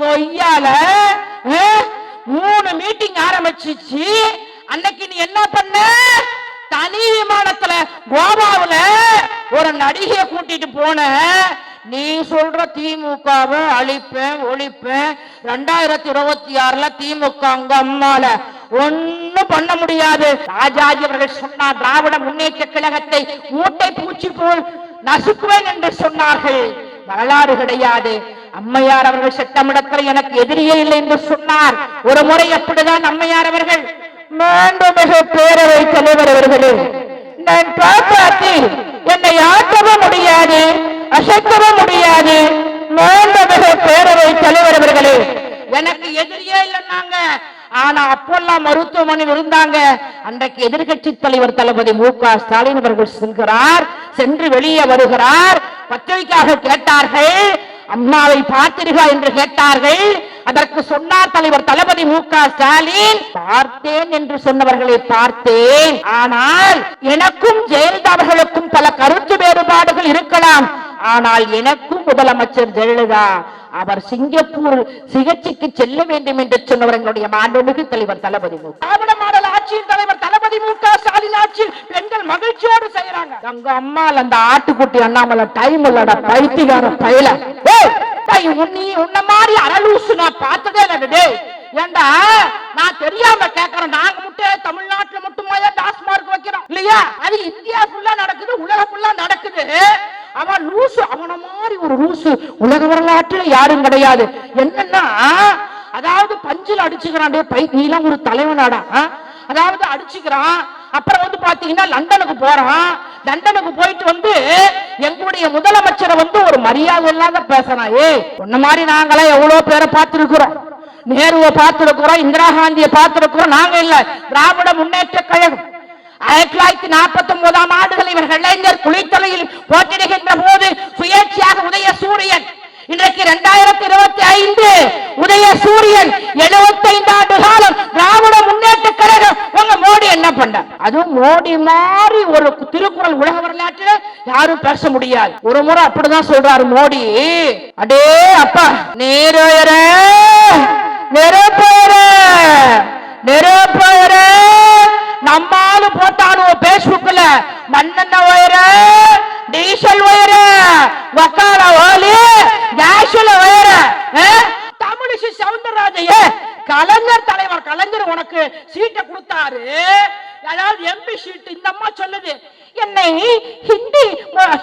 கொய்யால மூணு மீட்டிங் ஆரம்பிச்சிச்சு. அன்னைக்கு நீ என்ன பண்ண? தனி விமானத்துல கோவாவுல ஒரு நடிகைய கூட்டிட்டு போன. நீ சொல்ற திமுகவை அழிப்பேன் ஒழிப்பேன். ரெண்டாயிரத்தி இருபத்தி ஆறுல திமுக அங்க அம்மால. ஒண்ணும் பண்ண முடியாது. ராஜாஜி அவர்கள் சொன்னார் திராவிட முன்னேற்ற கழகத்தை மூட்டை பூச்சி போல் நசுக்குவேன் என்று சொன்னார்கள். வரலாறு கிடையாது. அம்மையார் அவர்கள் சட்டமிடத்தில் எனக்கு எதிரியே இல்லை என்று சொன்னார். ஒரு முறை அப்படிதான் அம்மையார் அவர்கள் மாண்புமிகு பேரவை தலைவர் அவர்களே நான் காப்பாற்றி என்னை ஆக்கவும் முடியாது அசைக்கவும் முடியாது. மாண்புமிகு பேரவை தலைவர் அவர்களே எனக்கு எதிரியே இல்லைன்னாங்க. ஆனா அப்பெல்லாம் மருத்துவமனையில் இருந்தாங்க. அன்றைக்கு எதிர்கட்சி தலைவர் தளபதி மு க ஸ்டாலின் அவர்கள் செல்கிறார் சென்று வெளியே வருகிறார். பத்திரிகையாக கேட்டார்கள் அம்மாவை பார்த்தீர்களா என்று கேட்டார்கள். அதற்கு சொன்னார் தலைவர் தளபதி மு க ஸ்டாலின் பார்த்தேன் என்று சொன்னவர்களை பார்த்தேன். ஆனால் எனக்கும் ஜெயலலிதா அவர்களுக்கும் பல கருத்து வேறுபாடுகள் இருக்கலாம். ஆனால் எனக்கும் முதலமைச்சர் ஜெயலலிதா அவர் சிங்கப்பூர் சிகிச்சைக்கு செல்ல வேண்டும் என்று சொன்னவர் எங்களுடைய மாண்புமிகு தலைவர் தளபதி மு. திராவிட மாடல் ஆட்சியின் தலைவர் தளபதி மு. க. ஸ்டாலின் ஆட்சியில் பெண்கள் மகிழ்ச்சியோடு செய்யறாங்க. எங்க அம்மால அந்த ஆட்டுக்குட்டி அண்ணாமலை டைம் இல்லடா பைத்தியக்கார பயில. உன்னை உன்ன மாதிரி அரலூசு நான் பார்த்ததே இல்லை ஏண்டா? நான் தெரியாம கேக்குறேன். நாங்க மட்டும் தமிழ்நாட்டுல மட்டுமா டாஸ்மார்க் வைக்கிறோம்? இல்லையா? அது இந்தியா ஃபுல்லா நடக்குது உலகம் ஃபுல்லா நடக்குது. அவன் லூசு அவன மாதிரி ஒரு லூசு. உலக வரலாற்றுல யாரும் கிடையாது. என்னன்னா அதாவது பஞ்சில் அடிச்சுக்கிறான் பை நீலாம் ஒரு தலைவனாடா. அதாவது அடிச்சுக்கிறான். அப்புறம் வந்து பாத்தீங்கன்னா லண்டனுக்கு போறான். லண்டனுக்கு போயிட்டு வந்து எங்களுடைய முதலமைச்சரை வந்து ஒரு மரியாதை இல்லாத பேசுறான். ஏ உன்ன மாதிரி நாங்களாம் எவ்வளவு பேரை பார்த்திருக்கிறோம். நேருவை பார்த்திருக்கிறோம் இந்திரா காந்தியை பார்த்திருக்கிறோம். நாங்க இல்ல திராவிட முன்னேற்ற கழகம். ஆயிரத்தி தொள்ளாயிரத்தி நாற்பத்தி ஒன்பதாம் ஆண்டுகள் இவர்கள் இளைஞர் குளித்தலையில் போட்டிடுகின்ற போது சுயேட்சையாக உதய சூரியன் இன்றைக்கு இரண்டாயிரத்தி இருபத்தி ஐந்து உதய சூரியன் எழுபத்தைந்து ஆண்டு காலம் திராவிட முன்னேற்ற கழகம். உங்க மோடி என்ன பண்ண அதுவும் மோடி மாதிரி ஒரு திருக்குறள் உலக வரலாற்றில் யாரும் பேச முடியாது. ஒரு முறை அப்படிதான் சொல்றாரு மோடி. அடே அப்பா நேரோயரே நெருப்போயர நெருப்போயர நம்மாலு போட்டானுவ பேஸ்புக்ல மண்ணெண்ண ஒயர டீசல் ஒயர வக்கால ஓலி கேஸ்ல ஒயர தமிழிசை சவுந்தரராஜைய கலைஞர் தலைவர் கலைஞர் உனக்கு சீட்டை கொடுத்தாரு அதாவது எம்பி சீட் இந்த அம்மா சொல்லுது என்னை ஹிந்தி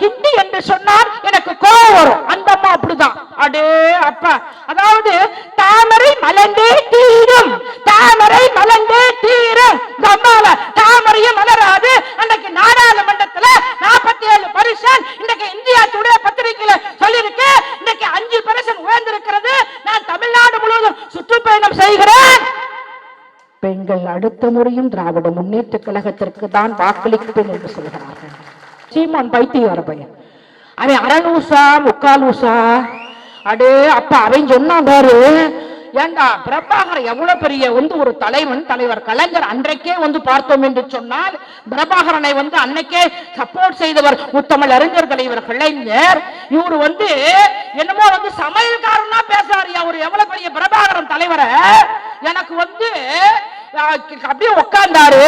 ஹிந்தி என்று சொன்னால் எனக்கு கோபம் வரும். அந்த அம்மா அப்படிதான். அடே அப்பா. அதாவது தாமரை மலர்ந்தே தீரும். தாமரை மலர்ந்தே தீரும். இந்த அம்மால தாமரையும் மலராது. அன்னைக்கு நாடாளுமன்றத்துல நாற்பத்தி ஏழு பரிசன் இன்னைக்கு இந்தியா டுடே பத்திரிகையில சொல்லியிருக்கு. இன்னைக்கு அஞ்சு பரிசன் உயர்ந்திருக்கிறது. நான் தமிழ்நாடு முழுவதும் சுற்றுப்பயணம் செய்கிறேன். பெண்கள் அடுத்த முறையும் திராவிட முன்னேற்ற கழகத்திற்கு தான் வாக்களிப்பேன் என்று சொல்கிறார்கள். சீமான் பைத்தியார பையன். அவன் அறநூசா முக்காலூசா? அடே அப்ப அவன் சொன்னான் பாரு. ஏண்டா பிரபாகர் எவ்வளவு பெரிய வந்து ஒரு தலைவன் தலைவர் கலைஞர் அன்றைக்கே வந்து பார்த்தோம் என்று சொன்னால் பிரபாகரனை வந்து அன்னைக்கே சப்போர்ட் செய்தவர் முத்தமிழ் அறிஞர் தலைவர் கலைஞர். இவர் வந்து என்னமோ வந்து சமையல்காரனா பேசாரு அவர் எவ்வளவு பெரிய பிரபாகரன் தலைவரை? எனக்கு வந்து அப்படியே உட்கார்ந்தாரு.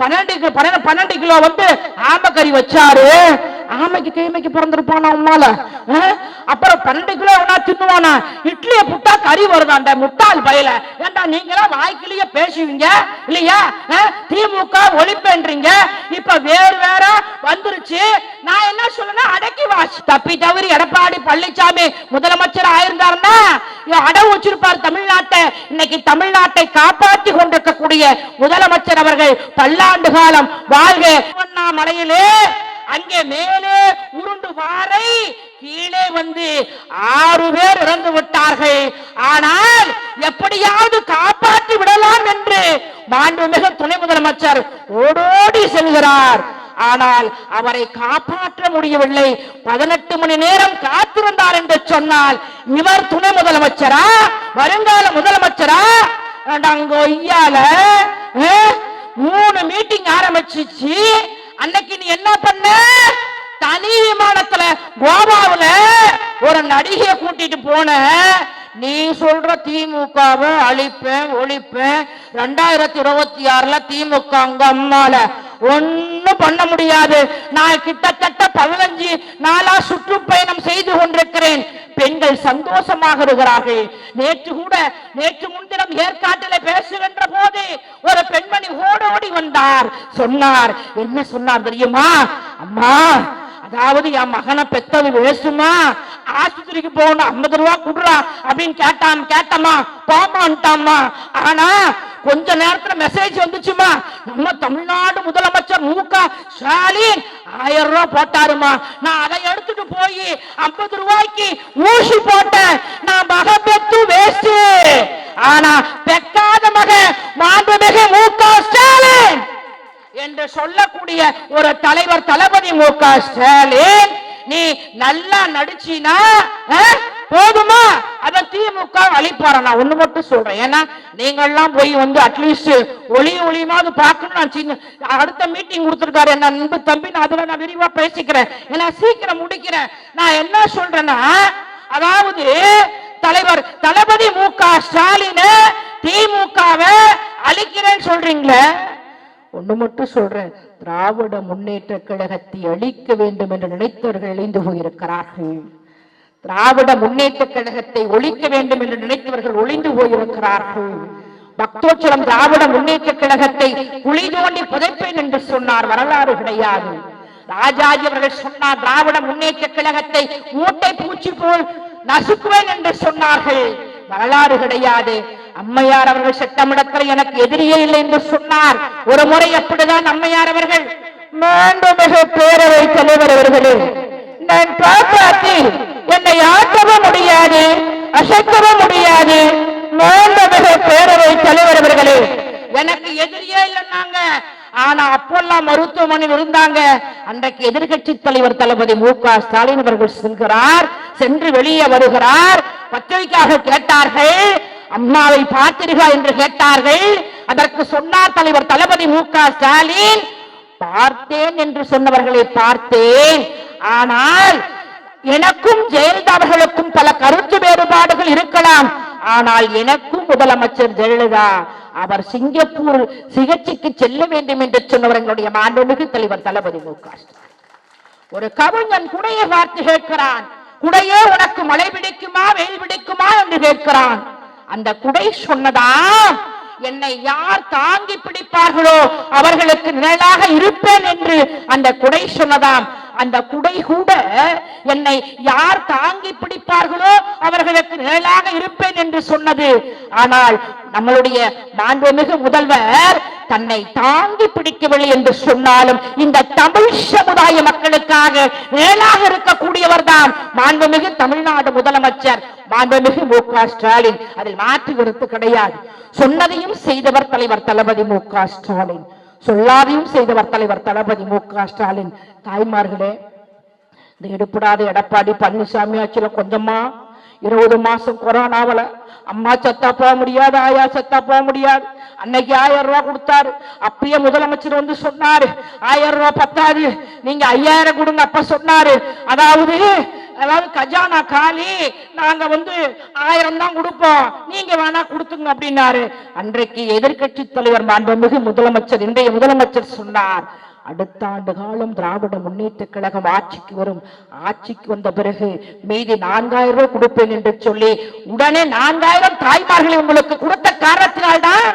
பன்னெண்டு பன்னெண்டு பன்னெண்டு கிலோ வந்து ஆமக்கறி வச்சாரு. ஆமைக்கு கைமைக்கு பிறந்திருப்பானா உமால அப்புறம் பன்னெண்டு கிலோ எவனா தின்னுவானா? இட்லிய புட்டா கறி வருதாண்ட? முட்டாள் பயல. ஏண்டா நீங்களா வாய்க்கிலேயே பேசுவீங்க? இல்லையா? திமுக ஒழிப்பேன்றீங்க. இப்ப வேறு வேற வந்துருச்சு. நான் என்ன சொல்லணும் அடக்கி வாசி. தப்பி தவறி எடப்பாடி பழனிசாமி முதலமைச்சர் ஆயிருந்தாருன்னா அடவு வச்சிருப்பார் தமிழ்நாட்டை. இன்னைக்கு தமிழ்நாட்டை காப்பாற்றி கொண்டிருக்கக்கூடிய முதலமைச்சர் அவர்கள் பல்லாண்டு காலம் வாழ்க மலையிலே அங்கே மேலே உருண்டு பாறை கீழே வந்து ஆறு பேர் இறந்து விட்டார்கள். ஆனால் எப்படியாவது காப்பாற்றி விடலாம் என்று மாண்புமிகு துணை முதலமைச்சர் ஓடோடி செல்கிறார். ஆனால் அவரை காப்பாற்ற முடியவில்லை. பதினெட்டு மணி நேரம் காத்திருந்தார் என்று சொன்னால் இவர் துணை முதலமைச்சரா? வருங்கால முதலமைச்சரா? அங்க ஒய்யால மூணு மீட்டிங் ஆரம்பிச்சிச்சு. அன்னைக்கு நீ என்ன பண்ண? தனி விமானத்துல கோவாவுல ஒரு நடிகைய கூட்டிட்டு போன. நீ சொல்ற திமுகவை அழிப்பேன் ஒழிப்பேன். ரெண்டாயிரத்தி இருபத்தி ஆறுல திமுக அங்க அம்மால. ஒண்ணும் பண்ண முடியாது. நான் கிட்டத்தட்ட பதினஞ்சு நாளா சுற்றுப்பயணம் செய்து கொண்டிருக்கிறேன். பெண்கள் சந்தோஷமாக இருக்கிறார்கள் நேற்று கூட நேற்று முன்தினம் ஏற்காட்டில பேசுகின்ற போது ஒரு பெண்மணி ஓடோடி வந்தார். சொன்னார். என்ன சொன்னார் தெரியுமா? அம்மா அதாவது என் மகனை பெத்தது வேசுமா ஆஸ்பத்திரிக்கு போகணும் ஐம்பது ரூபா குடுறா அப்படின்னு கேட்டான் கேட்டம்மா போமான்ட்டாமா ஆனா கொஞ்ச நேரத்துல மெசேஜ் வந்துச்சுமா. நம்ம தமிழ்நாடு முதலமைச்சர் மு க. ஸ்டாலின் ஆயிரம் ரூபாய் போட்டாருமா. நான் அதை எடுத்துட்டு போய் ஐம்பது ரூபாய்க்கு ஊசி போட்டேன். நான் மக பெத்து வேஸ்ட் ஆனா பெக்காத மக மாண்புமிகு மு க. ஸ்டாலின். என்று சொல்லக்கூடிய ஒரு தலைவர் தளபதி மு க ஸ்டாலின் நீ நல்லா நடிச்சினா போதுமா? அதை திமுக அழிப்பார? நான் ஒண்ணு மட்டும் சொல்றேன். ஏன்னா நீங்கெல்லாம் போய் வந்து அட்லீஸ்ட் ஒளி ஒளியுமாவது பார்க்கணும் நான் சின்ன அடுத்த மீட்டிங் கொடுத்துருக்காரு என்ன அன்பு தம்பி நான் அதுல நான் விரிவா பேசிக்கிறேன். ஏன்னா சீக்கிரம் முடிக்கிறேன். நான் என்ன சொல்றேன்னா அதாவது தலைவர் தளபதி மு க ஸ்டாலின் திமுகவை அழிக்கிறேன்னு சொல்றீங்களே? ஒண்ணு மட்டும் சொல்றேன். திராவிட முன்னேற்ற கழகத்தை அழிக்க வேண்டும் என்று நினைத்தவர்கள் இணைந்து போயிருக்கிறார்கள். திராவிட முன்னேற்ற கழகத்தை ஒழிக்க வேண்டும் என்று நினைத்தவர்கள் ஒளிந்து போயிருக்கிறார்கள். பக்தோச்சலம் திராவிட முன்னேற்ற கழகத்தை குழி தோண்டி புதைப்பேன் என்று சொன்னார். வரலாறு கிடையாது. ராஜாஜி அவர்கள் சொன்னார் திராவிட முன்னேற்ற கழகத்தை மூட்டை பூச்சி போல் நசுக்குவேன் என்று சொன்னார்கள். வரலாறு கிடையாது. அம்மையார் அவர்கள் சட்டமிடத்தில் எனக்கு எதிரியே இல்லை என்று சொன்னார். ஒரு முறை அப்படிதான் அம்மையார் அவர்கள் மாண்புமிகு பேரவை தலைவர் அவர்களே நான் காப்பாற்றி என்னை ஆட்டவும் முடியாது அசைக்கவும் முடியாது. மாண்புமிகு பேரவை தலைவர் அவர்களே எனக்கு எதிரியே இல்லைன்னாங்க. ஆனா அப்பெல்லாம் மருத்துவமனையில் இருந்தாங்க. அன்றைக்கு எதிர்க்கட்சி தலைவர் தளபதி மு க ஸ்டாலின் அவர்கள் செல்கிறார் சென்று வெளியே வருகிறார். பத்திரிகையாக கேட்டார்கள் அம்மாவை பார்த்தீர்களா என்று கேட்டார்கள். அதற்கு சொன்னார் தலைவர் தளபதி மு க ஸ்டாலின் பார்த்தேன் என்று சொன்னவர்களை பார்த்தேன். ஆனால் எனக்கு ஜெயலலிதா அவர்களுக்கும் பல கருத்து வேறுபாடுகள் இருக்கலாம் ஆனால் எனக்கும் முதலமைச்சர் ஜெயலலிதா அவர் சிங்கப்பூர் சிகிச்சைக்கு செல்ல வேண்டும் என்று சொன்னவர் எங்களுடைய மாண்புமிகு தலைவர் தளபதி மு ஒரு கவிஞன் குடையை பார்த்து கேட்கிறான் குடையே உனக்கு மழை பிடிக்குமா வெயில் பிடிக்குமா? என்று கேட்கிறான். அந்த குடை சொன்னதா? என்னை யார் தாங்கி பிடிப்பார்களோ அவர்களுக்கு நிழலாக இருப்பேன் என்று அந்த குடை சொன்னதாம். அந்த குடை கூட என்னை யார் தாங்கி பிடிப்பார்களோ அவர்களுக்கு நிழலாக இருப்பேன் என்று சொன்னது. ஆனால் நம்மளுடைய மாண்புமிகு முதல்வர் தன்னை தாங்கி பிடிக்கவில்லை என்று சொன்னாலும் இந்த தமிழ் சமுதாய மக்களுக்காக வேளாக இருக்கக்கூடியவர் தான் மாண்புமிகு தமிழ்நாடு முதலமைச்சர் மாண்புமிகு மு க ஸ்டாலின். அதில் மாற்று கருத்து கிடையாது. சொன்னதையும் செய்தவர் தலைவர் தளபதி மு க ஸ்டாலின். சொல்லாதையும் செய்தவர் தலைவர் தளபதி மு க ஸ்டாலின். தாய்மார்களே இந்த எடுப்படாத எடப்பாடி பழனிசாமி ஆட்சியில கொஞ்சமா இருபது மாசம் கொரோனாவில அம்மா சத்தா போக முடியாது ஆயா சத்தா போக முடியாது. அன்னைக்கு ஆயிரம் ரூபாய் கொடுத்தாரு. அப்பயே முதலமைச்சர் வந்து சொன்னாரு ஆயிரம் ரூபாய் பத்தாது நீங்க ஐயாயிரம் கொடுங்க அப்ப சொன்னாரு. அதாவது அதாவது கஜானா காலி நாங்க வந்து ஆயிரம் தான் கொடுப்போம். நீங்க வேணா கொடுத்துங்க அப்படின்னாரு. அன்றைக்கு எதிர்க்கட்சி தலைவர் மாண்புமிகு முதலமைச்சர் இன்றைய முதலமைச்சர் சொன்னார். அடுத்த ஆண்டு காலம் திராவிட முன்னேற்ற கழகம் ஆட்சிக்கு வரும். ஆட்சிக்கு வந்த பிறகு மீதி நான்காயிரம் ரூபாய் கொடுப்பேன் என்று சொல்லி உடனே நான்காயிரம் தாய்மார்களை உங்களுக்கு கொடுத்த காரணத்தினால்தான்.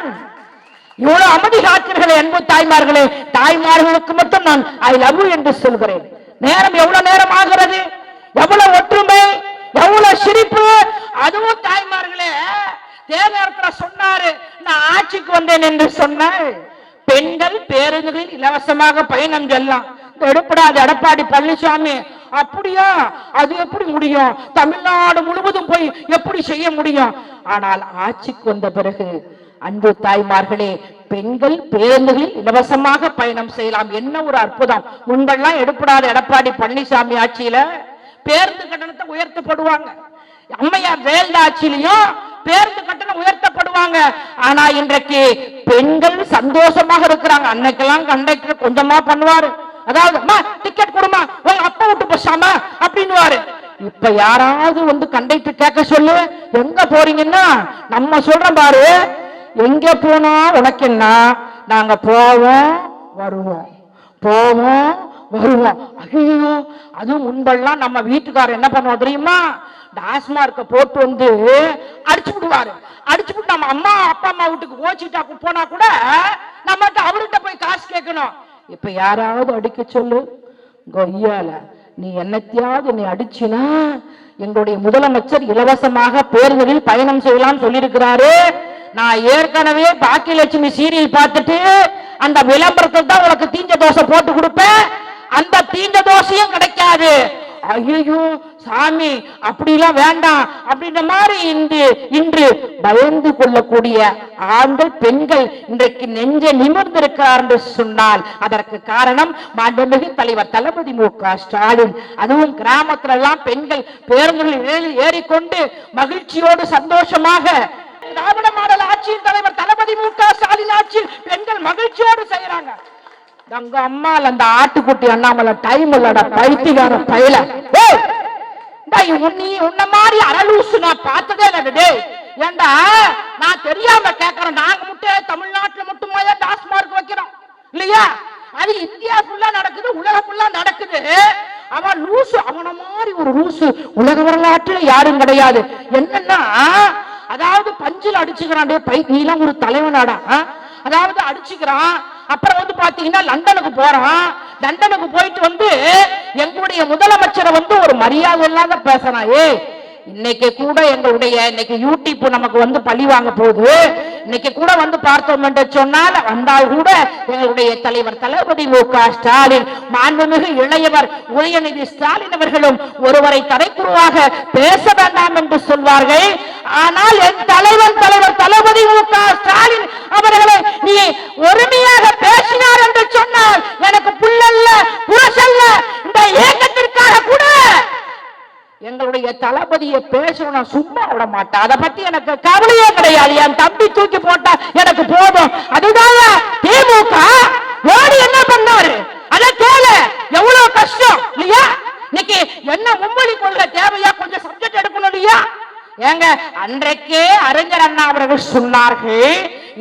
இவ்வளவு அமைதி காக்கிறீர்களே அன்பு தாய்மார்களே. தாய்மார்களுக்கு மட்டும் நான் ஐ லவ் என்று சொல்கிறேன். நேரம் எவ்வளவு நேரம் ஆகிறது? எவ்வளவு ஒற்றுமை? எவ்வளவு சிரிப்பு? அதுவும் தாய்மார்களே தேர்தல சொன்னாரு நான் ஆட்சிக்கு வந்தேன் என்று சொன்னார். பெண்கள் பேருந்துகளில் இலவசமாக பயணம் செல்லலாம். எடுப்படாது எடப்பாடி பழனிசாமி அப்படியா? அது எப்படி முடியும்? தமிழ்நாடு முழுவதும் போய் எப்படி செய்ய முடியும்? ஆனால் ஆட்சிக்கு வந்த பிறகு அன்பு தாய்மார்களே பெண்கள் பேருந்துகளில் இலவசமாக பயணம் செய்யலாம். என்ன ஒரு அற்புதம். முன்பெல்லாம் எடுப்படாத எடப்பாடி பழனிசாமி ஆட்சியில பேருந்து கட்டணத்தை உயர்த்தப்படுவாங்க. அம்மையார் ஜெயலலிதா ஆட்சியிலையும் பேருந்து கட்டணம் உயர்த்தப்படுவாங்க. ஆனா இன்றைக்கு பெண்கள் சந்தோஷமாக இருக்கிறாங்க. அன்னைக்கெல்லாம் கண்டக்டர் கொஞ்சமா பண்ணுவாரு. அதாவது அம்மா டிக்கெட் கொடுமா உங்க அப்பா விட்டு போசாமா அப்படின்னுவாரு. இப்ப யாராவது வந்து கண்டக்டர் கேட்க சொல்லு. எங்க போறீங்கன்னா நம்ம சொல்றோம் பாரு. எங்க போனா உனக்கு என்ன? நாங்க போவோம் வருவோம். போவோம் வருவோம். ஐயோ அதுவும் முன்பெல்லாம் நம்ம வீட்டுக்காரர் என்ன பண்ணுவோம் தெரியுமா? டாஸ்மார்க்க போட்டு வந்து அடிச்சு விடுவாரு. அடிச்சு விட்டு நம்ம அம்மா அப்பா அம்மா வீட்டுக்கு ஓச்சிட்டா போனா கூட நம்மகிட்ட அவர்கிட்ட போய் காசு கேட்கணும். இப்ப யாராவது அடிக்க சொல்லு. கொய்யால நீ என்னத்தையாவது நீ அடிச்சினா எங்களுடைய முதலமைச்சர் இலவசமாக பேருந்தில் பயணம் செய்யலாம் சொல்லியிருக்கிறாரு. நான் ஏற்கனவே பாக்கியலட்சுமி சீரியல் பார்த்துட்டு அந்த விளம்பரத்தை தான் உனக்கு தீஞ்ச தோசை போட்டு கொடுப்பேன். அந்த தீண்ட தோசையும் கிடைக்காது. ஐயோ சாமி அப்படிலாம் வேண்டாம். அப்படின்ற மாதிரி இன்று இன்று பயந்து கொள்ளக்கூடிய ஆண்கள் பெண்கள் இன்றைக்கு நெஞ்ச நிமிர்ந்திருக்கிறார் என்று சொன்னால் அதற்கு காரணம் மாண்புமிகு தலைவர் தளபதி மு க ஸ்டாலின். அதுவும் கிராமத்துல எல்லாம் பெண்கள் பேருந்துகளில் ஏறிக்கொண்டு மகிழ்ச்சியோடு சந்தோஷமாக திராவிட மாடல் ஆட்சியின் தலைவர் தளபதி மு க ஸ்டாலின் ஆட்சி பெண்கள் மகிழ்ச்சியோடு செய்யறாங்க அங்க அம்மால அந்த ஆட்டுக்குட்டி அண்ணாமலை டைம் இல்லடா பைத்தியக்கார பயில. உன்னை உன்ன மாதிரி அரலூசு நான் பார்த்ததே இல்லை டேய். ஏண்டா? நான் தெரியாம கேட்கறேன் நாங்க மட்டும் தமிழ்நாட்டுல மட்டுமா டாஸ்மார்க் வைக்கிறோம்? இல்லையா? அது இந்தியா ஃபுல்லா நடக்குது உலகம் ஃபுல்லா நடக்குது. அவன் லூசு அவன மாதிரி ஒரு லூசு. உலக வரலாற்றுல யாரும் கிடையாது. என்னன்னா அதாவது பஞ்சில் அடிச்சுக்கிறான் டே பை நீலாம் ஒரு தலைவனாடா அதாவது அடிச்சுக்கிறான் அப்புறம் வந்து பாத்தீங்கன்னா லண்டனுக்கு போறான். லண்டனுக்கு போயிட்டு வந்து எங்களுடைய முதலமைச்சரை வந்து ஒரு மரியாதை இல்லாத பேசுறான். இன்னைக்கு கூட எங்களுடைய இன்னைக்கு யூடியூப் நமக்கு வந்து பழி வாங்க போகுது. இன்னைக்கு கூட வந்து பார்த்தோம் என்று சொன்னால் வந்தால் கூட எங்களுடைய தலைவர் தளபதி மு க ஸ்டாலின் மாண்புமிகு இளையவர் உதயநிதி ஸ்டாலின் அவர்களும் ஒருவரை தடைக்குருவாக பேச வேண்டாம் என்று சொல்வார்கள். ஆனால் என் தலைவன் தலைவர் தளபதி மு க ஸ்டாலின் அவர்களை நீ ஒருமையாக பேசினார் என்று சொன்னால் எனக்கு புல்லல்ல புரசல்ல இந்த இயக்கத்திற்காக கூட எங்களுடைய தளபதியை பேசணும் நான் சும்மா விட மாட்டேன். அதை பத்தி எனக்கு கவலையே கிடையாது. என் தம்பி தூக்கி போட்டா எனக்கு போதும். அதுதான் திமுக மோடி என்ன பண்ணாரு? அத கேள. எவ்வளவு கஷ்டம் இல்லையா? இன்னைக்கு என்ன மும்மொழி கொள்கை தேவையா? கொஞ்சம் சப்ஜெக்ட் எடுக்கணும் இல்லையா? ஏங்க அன்றைக்கே அறிஞர் அண்ணா அவர்கள் சொன்னார்கள்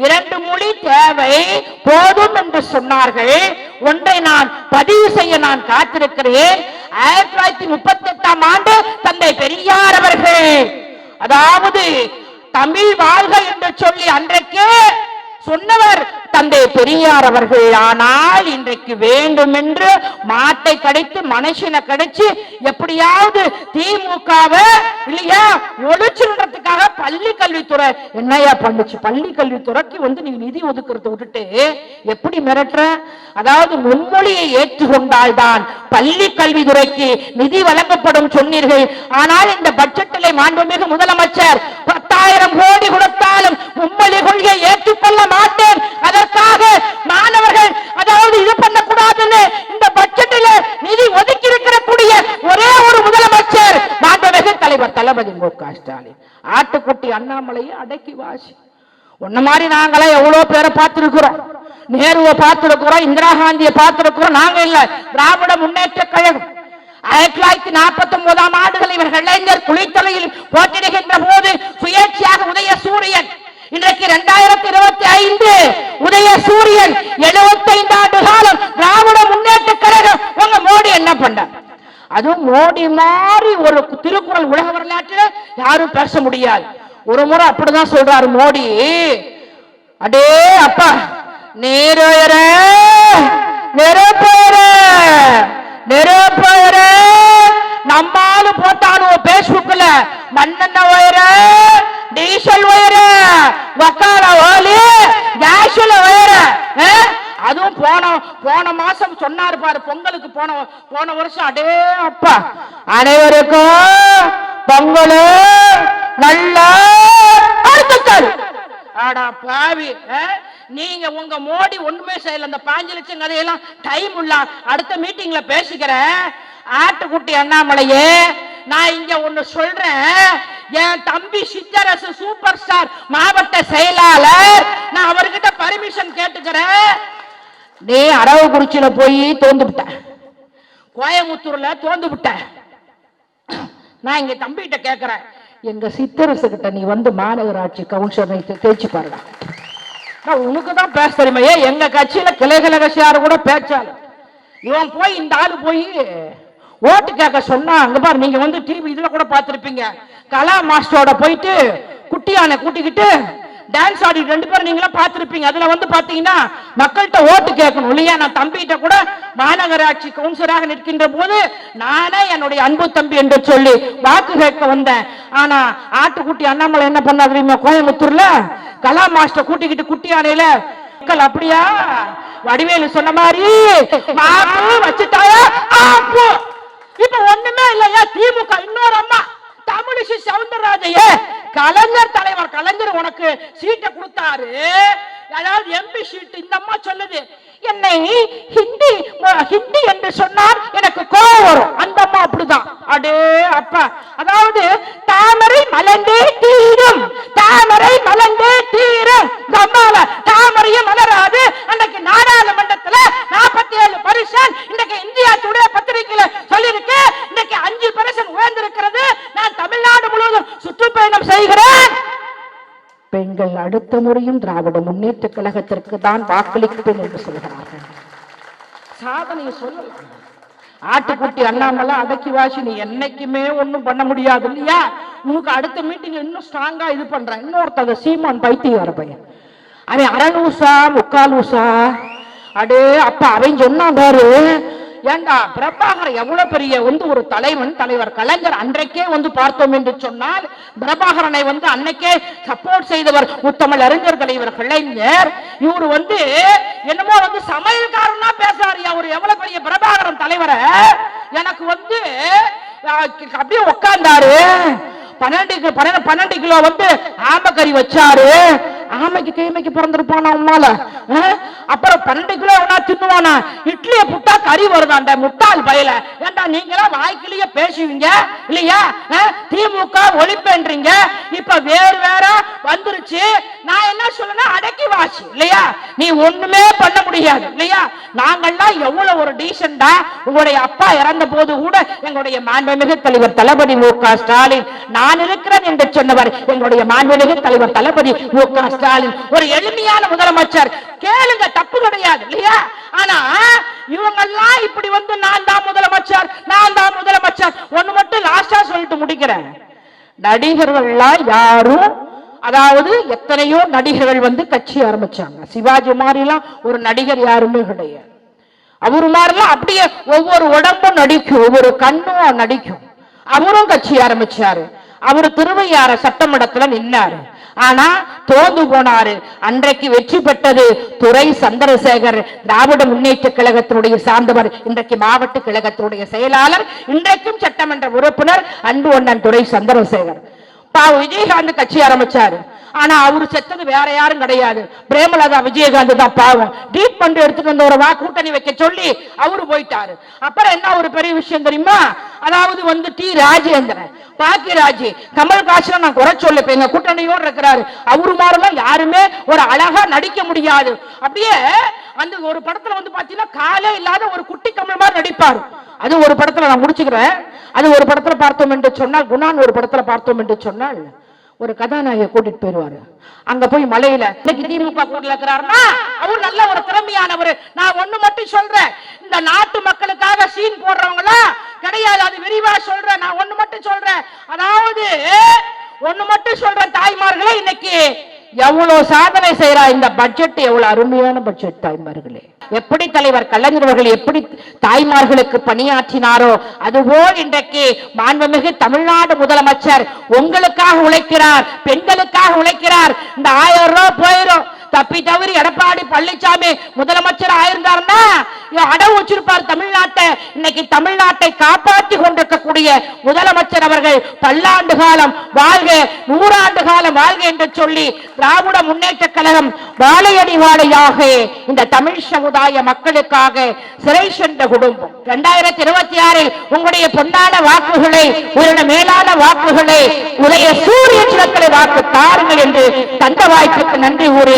இரண்டு மொழி தேவை போதும் என்று சொன்னார்கள். ஒன்றை நான் பதிவு செய்ய நான் காத்திருக்கிறேன். ஆயிரத்தி தொள்ளாயிரத்தி முப்பத்தி எட்டாம் ஆண்டு தந்தை பெரியார் அவர்கள் அதாவது தமிழ் வாழ்க என்று சொல்லி அன்றைக்கே சொன்னவர் தந்தை பெரியார் அவர்கள் ஆனால் இன்றைக்கு வேண்டும் என்று மாட்டை கடித்து மனுஷனை கடிச்சு எப்படியாவது திமுகவை இல்லையா ஒழிச்சுன்றதுக்காக பள்ளி கல்வித்துறை என்னையா பண்ணுச்சு? பள்ளி கல்வித்துறைக்கு வந்து நீ நிதி ஒதுக்குறத விட்டுட்டு எப்படி மிரட்டுற? அதாவது முன்மொழியை ஏற்றுக்கொண்டால்தான் பள்ளி கல்வித்துறைக்கு நிதி வழங்கப்படும் சொன்னீர்கள். ஆனால் இந்த பட்ஜெட்டிலே மாண்புமிகு முதலமைச்சர் பத்தாயிரம் கோடி கொடுத்தாலும் மும்மொழி கொள்கையை ஏற்றுக்கொள்ள மாட்டேன். அதற்காக மாணவர்கள் அதாவது இது பண்ணக்கூடாதுன்னு இந்த பட்ஜெட்டில் நிதி ஒதுக்கி இருக்கக்கூடிய ஒரே ஒரு முதலமைச்சர் மாண்புமிகு தலைவர் தளபதி மு க ஸ்டாலின். ஆட்டுக்குட்டி அண்ணாமலையை அடக்கி வாசி. உன்ன மாதிரி நாங்களாம் எவ்வளவு பேரை பார்த்திருக்கிறோம்? நேருவை பார்த்திருக்கிறோம் இந்திரா காந்தியை பார்த்திருக்கிறோம் நாங்க இல்ல திராவிட முன்னேற்ற கழகம். ஆயிரத்தி தொள்ளாயிரத்தி நாற்பத்தி ஒன்பதாம் ஆண்டுகள் இவர் இளைஞர் குளித்தலையில் போட்டிடுகின்ற போது சுயேட்சையாக உதய சூரியன் இன்றைக்கு இரண்டாயிரத்தி இருபத்தி ஐந்து உதய சூரியன் எழுபத்தைந்து ஆண்டு காலம் திராவிட முன்னேற்ற கழகம். உங்க மோடி என்ன பண்ணார் அதுவும் மோடி மாதிரி ஒரு திருக்குறள் உலக வரலாற்றில் யாரும் பேச முடியாது. ஒரு முறை அப்படிதான் சொல்றாரு மோடி. அடே அப்பா நீரோயர நெருப்போயர நெருப்போயர நம்மாலும் போட்டானுவோ பேஸ்புக்ல மண்ணெண்ண ஒயர டீசல் ஒயர வக்கால ஓலி கேஷுல வேற அதுவும் போன போன மாசம் சொன்னாரு பாரு பொங்கலுக்கு போன போன வருஷம் அடே அப்பா. அனைவருக்கும் பொங்கல் நல்ல வாழ்த்துக்கள். ஆடா பாவி நீங்க உங்க மோடி ஒண்ணுமே செய்யல அந்த பாஞ்சு லட்சம் கதையெல்லாம் டைம் உள்ள அடுத்த மீட்டிங்ல பேசிக்கிறேன். ஆட்டுக்குட்டி அண்ணாமலையே நான் இங்க ஒண்ணு சொல்றேன். என் தம்பி சித்தரசு சூப்பர் ஸ்டார் மாவட்ட செயலாளர் நான் அவர்கிட்ட பர்மிஷன் கேட்டுக்கிறேன். நீ அரவக்குறிச்சியில போய் தோந்து விட்ட கோயம்புத்தூர்ல தோந்து விட்ட நான் இங்க தம்பிகிட்ட கேட்கிறேன் எங்க சித்தரசு கிட்ட நீ வந்து மாநகராட்சி கவுன்சிலரை தேய்ச்சி பாருங்க நான் உனக்கு தான் பேச தெரியுமையே எங்க கட்சியில கிளைகள கூட பேச்சாலும் இவன் போய் இந்த ஆள் போய் ஓட்டு கேட்க சொன்னா அங்க பாரு நீங்க வந்து டிவி இதுல கூட பாத்துருப்பீங்க கலா மாஸ்டரோட போயிட்டு குட்டியான கூட்டிக்கிட்டு டான்ஸ் ஆடி ரெண்டு பேரும் நீங்களும் பாத்துருப்பீங்க அதுல வந்து பாத்தீங்கன்னா மக்கள்கிட்ட ஓட்டு கேட்கணும் இல்லையா? நான் தம்பிகிட்ட கூட மாநகராட்சி கவுன்சிலராக நிற்கின்ற போது நானே என்னுடைய அன்பு தம்பி என்று சொல்லி வாக்கு கேட்க வந்தேன். ஆனா ஆட்டுக்குட்டி அண்ணாமலை என்ன பண்ணா தெரியுமா? கோயம்புத்தூர்ல கலா மாஸ்டர் கூட்டிக்கிட்டு குட்டி யானையில மக்கள் அப்படியா? வடிவேலு சொன்ன மாதிரி வச்சுட்டாயா? இப்ப ஒண்ணுமே இல்லையா திமுக இன்னொரு அம்மா தமிழிசை சவுந்தரராஜைய கலைஞர் தலைவர் கலைஞர் உனக்கு சீட்டை கொடுத்தாரு. அதாவது எம்பி சீட் இந்த அம்மா சொல்லுது என்னை ஹிந்தி ஹிந்தி என்று சொன்னால் எனக்கு கோவம் வரும். அந்த அம்மா அப்படிதான். அடே அப்பா. அதாவது தாமரை மலர்ந்தே தீரும் தாமரை மலர்ந்தே தீரும். இந்த தாமரையும் மலராது. அன்னைக்கு நாடாளுமன்றத்துல நாற்பத்தி ஏழு பரிசன் இன்னைக்கு இந்தியா டுடே பத்திரிகையில சொல்லியிருக்கு இன்னைக்கு அஞ்சு பரிசன் உயர்ந்திருக்கிறது நான் தமிழ்நாடு முழுவதும் சுற்றுப்பயணம் செய்கிறேன் நீங்கள் அடுத்த முறையும் திராவிட முன்னேற்ற கழகத்திற்கு தான் வாக்களிப்பேன் என்று சொல்கிறார்கள். சாதனையை சொல்லலாம். ஆட்டுக்குட்டி அண்ணாமலை அடக்கி வாசி நீ என்னைக்குமே ஒண்ணும் பண்ண முடியாது இல்லையா? உனக்கு அடுத்த மீட்டிங் இன்னும் ஸ்ட்ராங்கா இது பண்றேன். இன்னொருத்தங்க சீமான் பைத்தியார பையன். அவன் அரநூசா முக்கால் ஊசா அடே அப்ப அவன் சொன்னான் பாரு ஏண்டா பிரபாகர் எவ்வளவு பெரிய வந்து ஒரு தலைவன் தலைவர் கலைஞர் அன்றைக்கே வந்து பார்த்தோம் என்று சொன்னால் பிரபாகரனை வந்து அன்னைக்கே சப்போர்ட் செய்தவர் உத்தமிழ் அறிஞர் தலைவர் கலைஞர். இவர் வந்து என்னமோ வந்து சமையல்காரனா பேசுறாரு அவர். எவ்வளவு பெரிய பிரபாகரன் தலைவரை? எனக்கு வந்து அப்படியே உட்கார்ந்தாரு பன்னெண்டு பன்னெண்டு பன்னெண்டு கிலோ வந்து ஆம்பக்கறி வச்சாரு. ஆமைக்கு கைமைக்கு பிறந்திருப்பானா உம்மால அப்புறம் பன்னெண்டு கிலோ வேணா தின்னுவானா? இட்லியை புட்டா கறி வருதாண்ட முட்டாள் பயில? ஏண்டா நீங்களாம் வாய்க்கிலேயே பேசுவீங்க? இல்லையா? திமுக ஒழிப்பேன்றீங்க. இப்ப வேறு வேற வந்துருச்சு. நான் என்ன சொல்லனா அடக்கி வாசி இல்லையா? நீ ஒண்ணுமே பண்ண முடியாது இல்லையா? நாங்கள்லாம் எவ்வளவு ஒரு டீசெண்டா உங்களுடைய அப்பா இறந்த போது கூட எங்களுடைய மாண்புமிகு தலைவர் தளபதி மு க ஸ்டாலின் நான் இருக்கிறேன் என்று சொன்னவர் எங்களுடைய மாண்புமிகு தலைவர் தளபதி மு க ஸ்டாலின் ஒரு எளிமையான முதலமைச்சர் கேளுங்க தப்பு கிடையாது இல்லையா? ஆனா இவங்க எல்லாம் இப்படி வந்து நான் தான் முதலமைச்சர் நான் தான் முதலமைச்சர். ஒண்ணு மட்டும் லாஸ்டா சொல்லிட்டு முடிக்கிறேன். நடிகர்கள்லாம் யாரும் அதாவது எத்தனையோ நடிகர்கள் வந்து கட்சி ஆரம்பிச்சாங்க. சிவாஜி மாதிரிலாம் ஒரு நடிகர் யாருமே கிடையாது. அவரு மாதிரிலாம் அப்படியே ஒவ்வொரு உடம்பும் நடிக்கும் ஒவ்வொரு கண்ணும் நடிக்கும். அவரும் கட்சி ஆரம்பிச்சாரு. அவரு திருவையாற சட்டமன்றத்துல நின்னாரு ஆனா தோந்து போனாரு. அன்றைக்கு வெற்றி பெற்றது துறை சந்திரசேகர் திராவிட முன்னேற்ற கழகத்தினுடைய சார்ந்தவர் இன்றைக்கு மாவட்ட கழகத்தினுடைய செயலாளர் இன்றைக்கும் சட்டமன்ற உறுப்பினர் அன்பு ஒன்னன் துறை சந்திரசேகர். பாவ விஜயகாந்த் கட்சி ஆரம்பிச்சாரு. ஆனா அவரு செத்தது வேற யாரும் கிடையாது. பிரேமலதா விஜயகாந்த் தான் பாவம். ட்ரீட்மெண்ட் எடுத்துட்டு வந்த ஒரு வா கூட்டணி வைக்க சொல்லி அவரு போயிட்டாரு. அப்புறம் என்ன ஒரு பெரிய விஷயம் தெரியுமா? அதாவது வந்து டி. ராஜேந்திரன். பாக்கியராஜ் கமல்ஹாசன் நான் குறை சொல்ல இப்ப எங்க கூட்டணியோடு இருக்கிறாரு. அவரு மாதிரிலாம் யாருமே ஒரு அழகா நடிக்க முடியாது. அப்படியே அந்த ஒரு படத்துல வந்து பாத்தீங்கன்னா காலே இல்லாத ஒரு குட்டி கமல் மாதிரி நடிப்பாரு. அது ஒரு படத்துல நான் முடிச்சுக்கிறேன். அது ஒரு படத்துல பார்த்தோம் என்று சொன்னால் குணான் ஒரு படத்துல பார்த்தோம் என்று சொன்னால் ஒரு கதாநாயக கூட்டிட்டு போயிருவாரு. அங்க போய் மலையில இன்னைக்கு திமுக கூட்டல இருக்கிறாருன்னா அவர் நல்ல ஒரு திறமையானவர். நான் ஒண்ணு மட்டும் சொல்றேன். இந்த நாட்டு மக்களுக்காக சீன் போடுறவங்களா கிடையாது அது விரிவா சொல்றேன். நான் ஒண்ணு மட்டும் சொல்றேன். அதாவது ஒண்ணு மட்டும் சொல்றேன் தாய்மார்களே இன்னைக்கு எவ்வளவு சாதனை செய்யறா இந்த பட்ஜெட் எவ்வளவு அருமையான பட்ஜெட் தாய்மார்களே. எப்படி தலைவர் கலைஞர் அவர்கள் எப்படி தாய்மார்களுக்கு பணியாற்றினாரோ அதுபோல் இன்றைக்கு மாண்புமிகு தமிழ்நாடு முதலமைச்சர் உங்களுக்காக உழைக்கிறார் பெண்களுக்காக உழைக்கிறார். இந்த ஆயிரம் ரூபாய் போயிடும் தப்பி தவறி எடப்பாடி பழனிசாமி முதலமைச்சர் ஆயிருந்தாருன்னா இவன் அடவு வச்சிருப்பார் தமிழ்நாட்டை. இன்னைக்கு தமிழ்நாட்டை காப்பாற்றி கொண்டிருக்கக்கூடிய முதலமைச்சர் அவர்கள் பல்லாண்டு காலம் வாழ்க நூறாண்டு காலம் வாழ்க என்று சொல்லி திராவிட முன்னேற்ற கழகம் வாழையடி வாழையாக இந்த தமிழ் சமுதாய மக்களுக்காக சிறை சென்ற குடும்பம். இரண்டாயிரத்தி இருபத்தி ஆறில் உங்களுடைய பொன்னான வாக்குகளை உங்களுடைய மேலான வாக்குகளை உடைய சூரிய சிலக்களை வாக்கு தாருங்கள் என்று தந்த வாய்ப்புக்கு நன்றி கூறி